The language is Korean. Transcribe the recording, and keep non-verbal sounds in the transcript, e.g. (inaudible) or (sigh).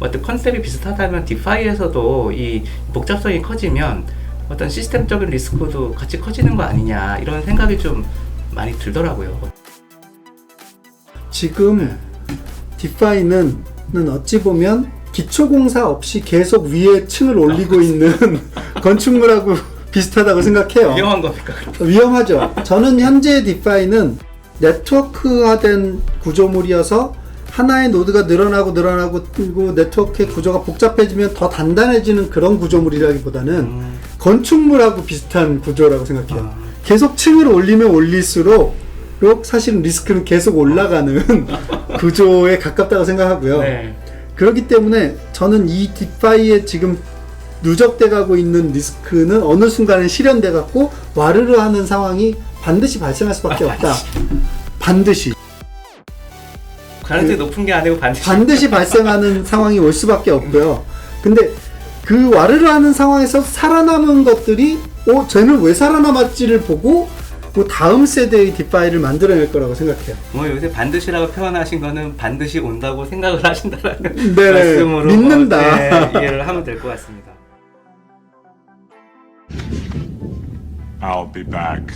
어떤 컨셉이 비슷하다면 디파이에서도 이 복잡성이 커지면 어떤 시스템적인 리스크도 같이 커지는 거 아니냐 이런 생각이 좀 많이 들더라고요. 지금 디파이는 는 어찌 보면 기초공사 없이 계속 위에 층을 올리고 있는 (laughs) 건축물하고 비슷하다고 생각해요. 위험한 겁니까? 위험하죠. 저는 현재 디파이는 네트워크화된 구조물이어서 하나의 노드가 늘어나고 늘어나고 그리고 네트워크의 구조가 복잡해지면 더 단단해지는 그런 구조물이라기보다는 음, 건축물하고 비슷한 구조라고 생각해요. 아. 계속 층을 올리면 올릴수록 사실은 리스크는 계속 올라가는 (laughs) 구조에 가깝다고 생각하고요. 네. 그렇기 때문에 저는 이 디파이에 지금 누적돼 가고 있는 리스크는 어느 순간에 실현돼 갖고 와르르 하는 상황이 반드시 발생할 수밖에 아, 없다. 반드시 가능성이 높은 게 아니고 반드시 반드시 (laughs) 발생하는 상황이 올 수밖에 없고요. 근데 그 와르르 하는 상황에서 살아남은 것들이 어 쟤는 왜 살아남았지를 보고 그 다음 세대의 디파이를 만들어낼 거라고 생각해요. 뭐 요새 반드시라고 표현하신 거는 반드시 온다고 생각을 하신다라는 네, 말씀으로 믿는다. 어, 네, 이해를 하면 될 것 같습니다. I'll be back.